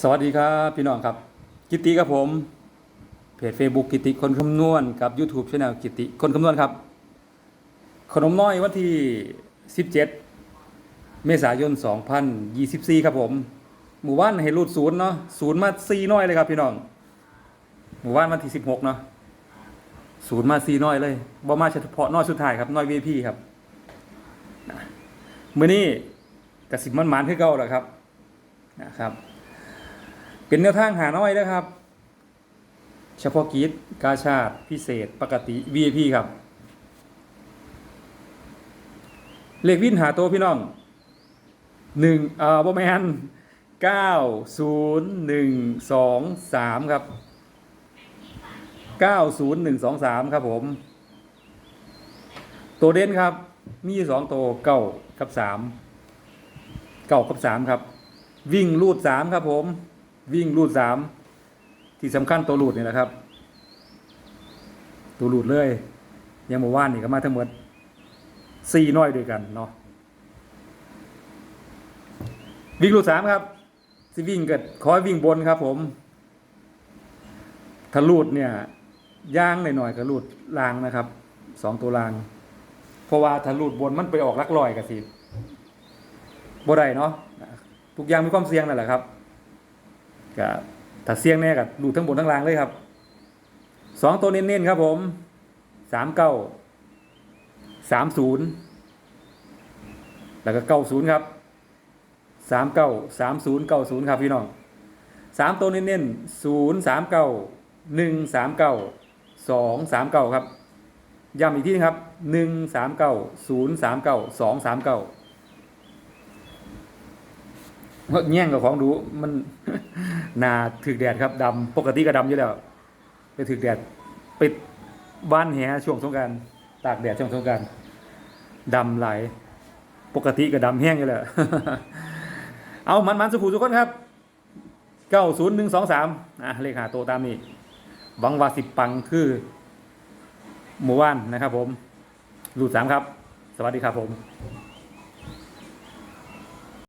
สวัสดีครับพี่น้องครับ กิติครับผมเพจ Facebook กิติคนคำนวณกับ YouTube Channel กิติคนคำนวณครับ ขนมน้อยวันที่ 17 เมษายน 2024 ครับผมหมู่บ้านให้รูดศูนย์เนาะศูนย์มาซีน้อยเลยครับพี่น้อง หมู่บ้านวันที่ 16 เนาะศูนย์มาซีน้อยเลยบ่มาเฉพาะน้อยสุดท้ายครับน้อย VIP ครับนะมื้อนี้กสิบมันหมานคือเก่าแหละครับนะครับ เป็นแนวทางหาน้อยนะครับ เฉพาะกิจกาชาติพิเศษปกติ VIP ครับ เลขวินหาตัวพี่น้องหนึ่งเอ่อประมาณเก้าศูนย์หนึ่งสองสามครับเก้าศูนย์หนึ่งสองสามครับผม ตัวเด่นครับ มีสองตัวเก้ากับสามเก้ากับสามครับ วิ่งรูดสามครับผม วิ่งรูดสามที่สำคัญตัวรูดนี่แหละครับ ตัวรูดเลย ยังมาว่านี่ก็มาทั้งหมดสี่น้อยด้วยกันเนาะวิ่งรูดสามครับสิวิ่งเกิดขอให้วิ่งบนครับ ผมถ้ารูดเนี่ยย่างหน่อยๆก็รูดลางนะครับสองตัวลาง เพราะว่าถ้ารูดบนมันไปออกลักลอยกับสิบ่ได้เนาะทุกอย่างมีความเสี่ยงนั่นแหละครับ ก็ถ้าเสี่ยงแน่กับดูทั้งบนทั้งล่างเลยครับสองตัวเน้นๆครับผมสามเก้าสามศูนย์แล้วก็เก้าศูนย์ครับสามเก้าสามศูนย์เก้าศูนย์ครับพี่น้องสามตัวเน้นๆศูนย์สามเก้าหนึ่งสามเก้าสองสามเก้าครับย้ำอีกทีนึงครับหนึ่งสามเก้าศูนย์สามเก้าสองสามเก้า แง่งกับของดูมันหนาถึกแดดครับดำปกติก็ดำอยู่แล้ว ไปถึกแดดปิดบ้านแหช่วงสงการตากแดดช่วงสงการดำไหลปกติก็ดำแห้งอยู่แล้วเอามันมันสุขุทุกคนครับเก้าศูนย์หนึ่งสองสามอะเลขหาโตตามนี้หวังว่าสิบปังคือหมู่บ้านนะครับผมรูดสามครับ สวัสดีครับผม